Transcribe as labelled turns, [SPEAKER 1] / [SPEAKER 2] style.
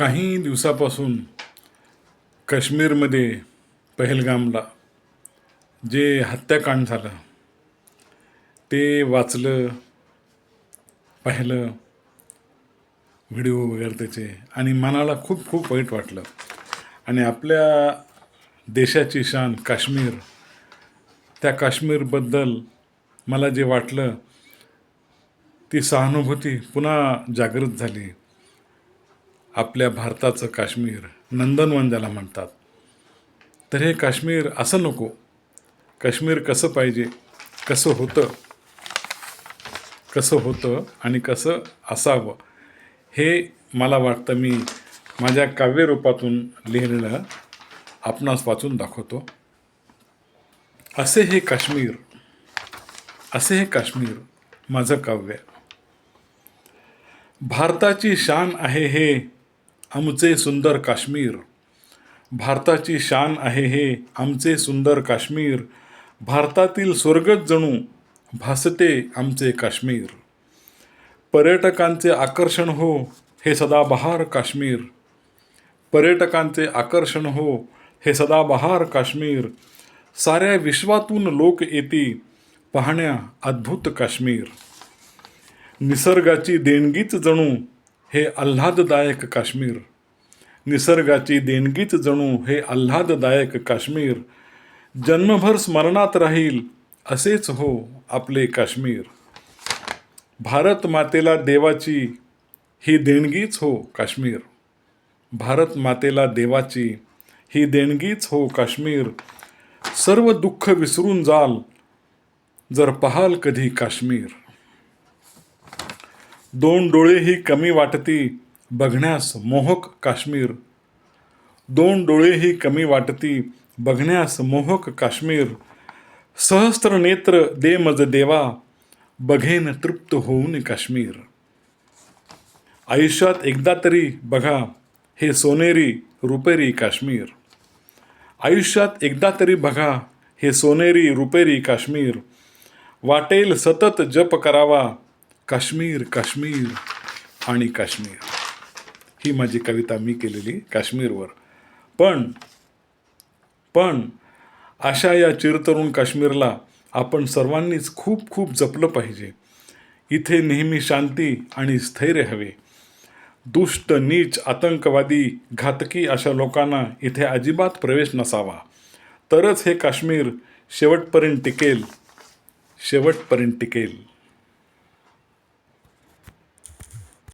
[SPEAKER 1] काही दिवसापासून काश्मीरमध्ये पहलगामला जे हत्याकांड झालं ते वाचलं पाहिलं व्हिडिओ वगैरे त्याचे आणि मनाला खूप खूप वाईट वाटलं. आणि आपल्या देशाची शान काश्मीर त्या काश्मीरबद्दल मला जे वाटलं ती सहानुभूती पुन्हा जागृत झाली. आपल्या भारताचं काश्मीर नंदनवन ज्याला म्हणतात. तर हे काश्मीर असं नको. काश्मीर कसं पाहिजे कसं होतं कसं होतं आणि कसं असावं हे मला वाटतं मी माझ्या काव्यरूपातून लिहिलेलं आपणास वाचून दाखवतो. असे हे काश्मीर असे हे काश्मीर माझं काव्य. भारताची शान आहे हे आमचे सुंदर काश्मीर. भारताची शान आहे हे आमचे सुंदर काश्मीर. भारतातील स्वर्गच जणू भासते आमचे काश्मीर. पर्यटकांचे आकर्षण हो हे सदाबहार काश्मीर. पर्यटकांचे आकर्षण हो हे सदाबहार काश्मीर. साऱ्या विश्वातून लोक येती पाहण्या अद्भुत काश्मीर. निसर्गाची देणगीच जणू हे आल्हाददायक काश्मीर. निसर्गाची देणगीच जणू हे आल्हाददायक काश्मीर. जन्मभर स्मरणात राहील असेच हो आपले काश्मीर. भारत मातेला देवाची ही देणगीच हो काश्मीर. भारत मातेला देवाची ही देणगीच हो काश्मीर. सर्व दुःख विसरून जाल जर पाहाल कधी काश्मीर. दोन डोळेही कमी वाटती बघण्यास मोहक काश्मीर. दोन डोळेही कमी वाटती बघण्यास मोहक काश्मीर. सहस्त्र नेत्र दे मज देवा बघेन तृप्त होऊन काश्मीर. आयुष्यात एकदा तरी बघा हे सोनेरी रुपेरी काश्मीर. आयुष्यात एकदा तरी बघा हे सोनेरी रुपेरी काश्मीर. वाटेल सतत जप करावा काश्मीर काश्मीर आणि काश्मीर. ही माझी कविता मी केलेली काश्मीरवर. पण पण अशा या चिरतरुण काश्मीरला आपण सर्वांनीच खूप खूप जपलं पाहिजे. इथे नेहमी शांती आणि स्थैर्य हवे. दुष्ट नीच आतंकवादी घातकी अशा लोकांना इथे अजिबात प्रवेश नसावा. तरच हे काश्मीर शेवटपर्यंत टिकेल. शेवटपर्यंत टिकेल.